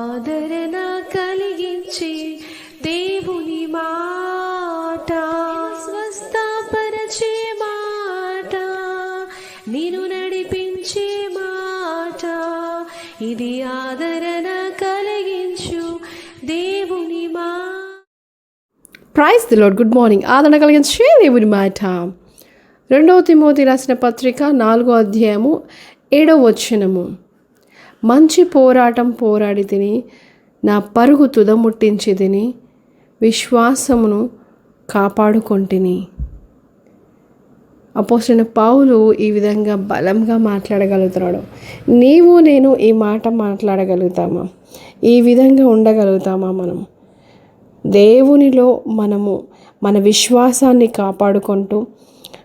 ఆదరణ కలిగించే దేవుని మాట. స్వస్థపరచే మాట. నేను నడిపించే మాట. ఇది ఆదరణ కలిగించు దేవుని మా. Praise the lord good morning ఆదరణ కలిగించే దేవుని మాట. రెండవ తిమోతి రాసిన పత్రిక నాలుగో అధ్యాయము ఏడవ వచనము. మంచి పోరాటం పోరాడి తిని నా పరుగు తుదముట్టించి తిని విశ్వాసమును కాపాడుకొంటిని అపోసిన పౌలు ఈ విధంగా బలంగా మాట్లాడగలుగుతున్నాడు నీవు నేను ఈ మాట మాట్లాడగలుగుతామా? ఈ విధంగా ఉండగలుగుతామా మనం? దేవునిలో మనము మన విశ్వాసాన్ని కాపాడుకుంటూ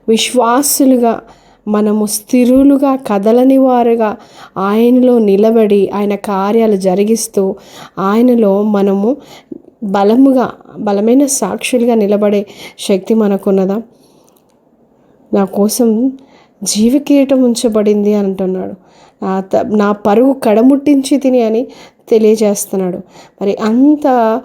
విశ్వాసులుగా మనము స్థిరులుగా కదలని వారుగా ఆయనలో నిలబడి ఆయన కార్యాలు జరిగిస్తూ ఆయనలో మనము బలముగా బలమైన సాక్షులుగా నిలబడే శక్తి మనకున్నదా? నా కోసం జీవకిరీటం ఉంచబడింది అంటున్నాడు. నా పరువు పరుగు కడముట్టించి తిని అని తెలియజేస్తున్నాడు. మరి అంత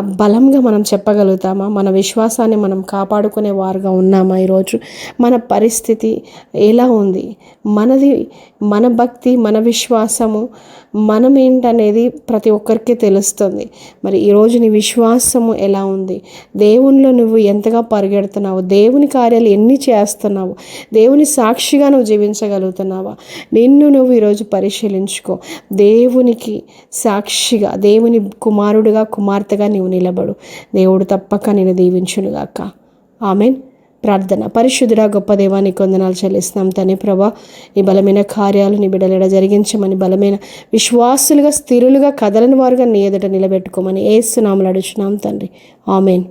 బలంగా మనం చెప్పగలుగుతామా? మన విశ్వాసాన్ని మనం కాపాడుకునే వారుగా ఉన్నామా ఈరోజు? మన పరిస్థితి ఎలా ఉంది? మనది మన భక్తి మన విశ్వాసము మనం ఏంటనేది ప్రతి ఒక్కరికి తెలుస్తుంది. మరి ఈరోజు నీ విశ్వాసము ఎలా ఉంది? దేవునిలో నువ్వు ఎంతగా పరిగెడుతున్నావు? దేవుని కార్యాలు ఎన్ని చేస్తున్నావు? దేవుని సాక్షిగా నువ్వు జీవించగలుగుతున్నావా? నిన్ను నువ్వు ఈరోజు పరిశీలించుకో. దేవునికి సాక్షిగా దేవుని కుమారుడుగా కుమార్తెగా నీవు నిలబడు. దేవుడు తప్పక నేను దీవించునుగాక ఆమెన్. ప్రార్థన. పరిశుద్ధుడా గొప్ప దేవానికి వందనాలు చెల్లిస్తున్నాం తని ప్రభా. నీ బలమైన కార్యాలు నీ బిడ్డలెడ జరిగించమని బలమైన విశ్వాసులుగా స్థిరులుగా కదలని వారుగా నీ ఎదుట నిలబెట్టుకోమని ఏసునామలు అడుచున్నాం తండ్రి. ఆమెన్.